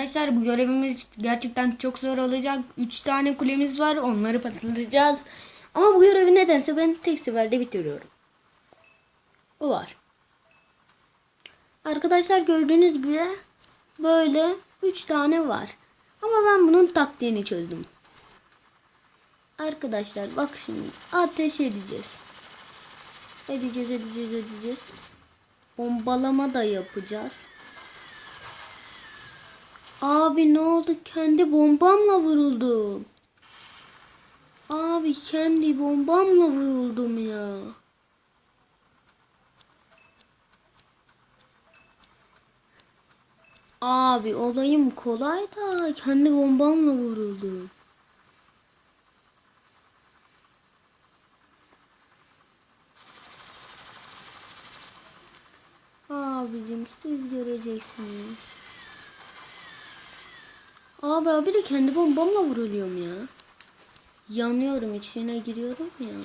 Arkadaşlar bu görevimiz gerçekten çok zor olacak. 3 tane kulemiz var. Onları patlatacağız. Ama bu görevi nedense ben tek seferde bitiriyorum. O var. Arkadaşlar gördüğünüz gibi böyle 3 tane var. Ama ben bunun taktiğini çözdüm. Arkadaşlar bak şimdi ateş edeceğiz. Edeceğiz edeceğiz edeceğiz. Bombalama da yapacağız. Abi ne oldu? Kendi bombamla vuruldum. Abi kendi bombamla vuruldum ya. Abi olayım kolay da kendi bombamla vuruldum. Abicim siz göreceksiniz. Abi abi de kendi bombamla vuruluyorum ya. Yanıyorum içine giriyorum ya.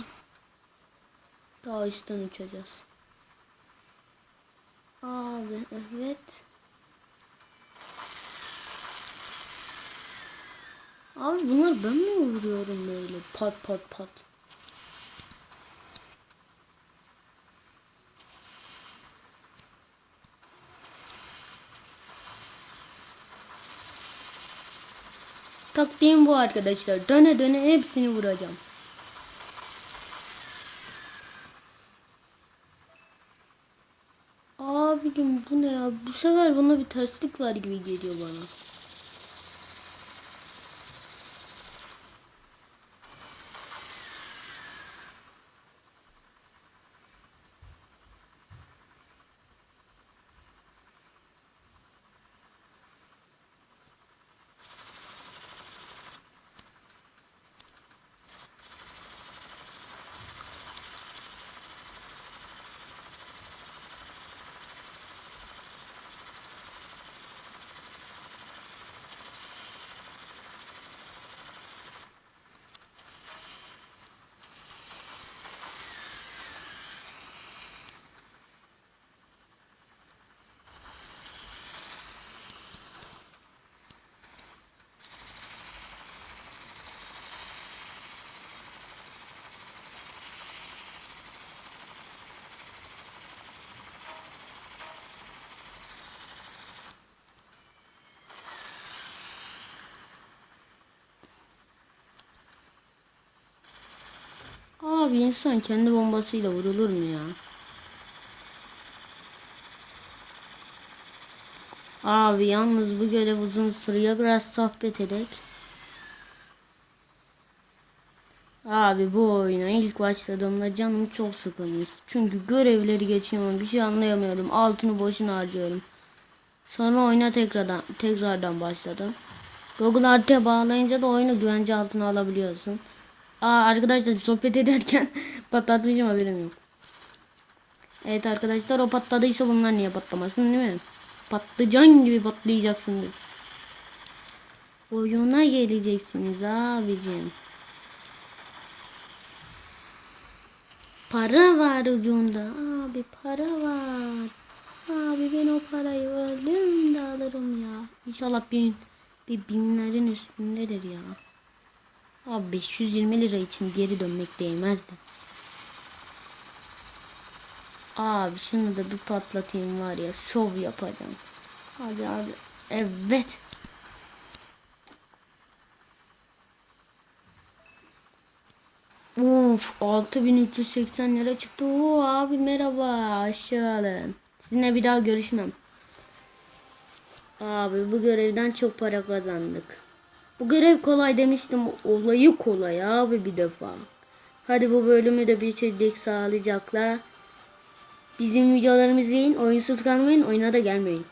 Daha üstten uçacağız. Abi evet. Abi bunlar ben mi vuruyorum böyle pat pat pat. Taktiğim bu arkadaşlar. Döne döne hepsini vuracağım. Abicim bu ne ya? Bu sefer buna bir terslik var gibi geliyor bana. Abi insan kendi bombasıyla vurulur mu ya? Abi yalnız bu görev uzun sürüyor. Biraz sohbet edek. Abi bu oyuna ilk başladığımda canım çok sıkılmış. Çünkü görevleri geçiyorum. Bir şey anlayamıyorum. Altını boşuna harcıyorum. Sonra oyuna tekrardan tekrardan başladım. Google haritaya bağlayınca da oyunu güvence altına alabiliyorsun. Aa arkadaşlar sohbet ederken patlatmışım haberim yok. Evet arkadaşlar o patladıysa bunlar niye patlamasın değil mi? Patlıcan gibi patlayacaksınız. Oyuna geleceksiniz abicim. Para var ucunda. Abi para var. Abi ben o parayı öldüm de alırım ya. İnşallah bin, bir binlerin üstündedir ya. Abi 520 lira için geri dönmek değmezdi. Abi şunu da bir patlatayım var ya şov yapacağım. Hadi abi. Evet. Uf 6380 lira çıktı. Oo, abi merhaba aşağı alın. Sizinle bir daha görüşmem. Abi bu görevden çok para kazandık. Bu görev kolay demiştim. Olayı kolay abi bir defa. Hadi bu bölümü de bitirdik sağlıcakla. Bizim videolarımızı izleyin. Oyunsuz kalmayın. Oyuna da gelmeyin.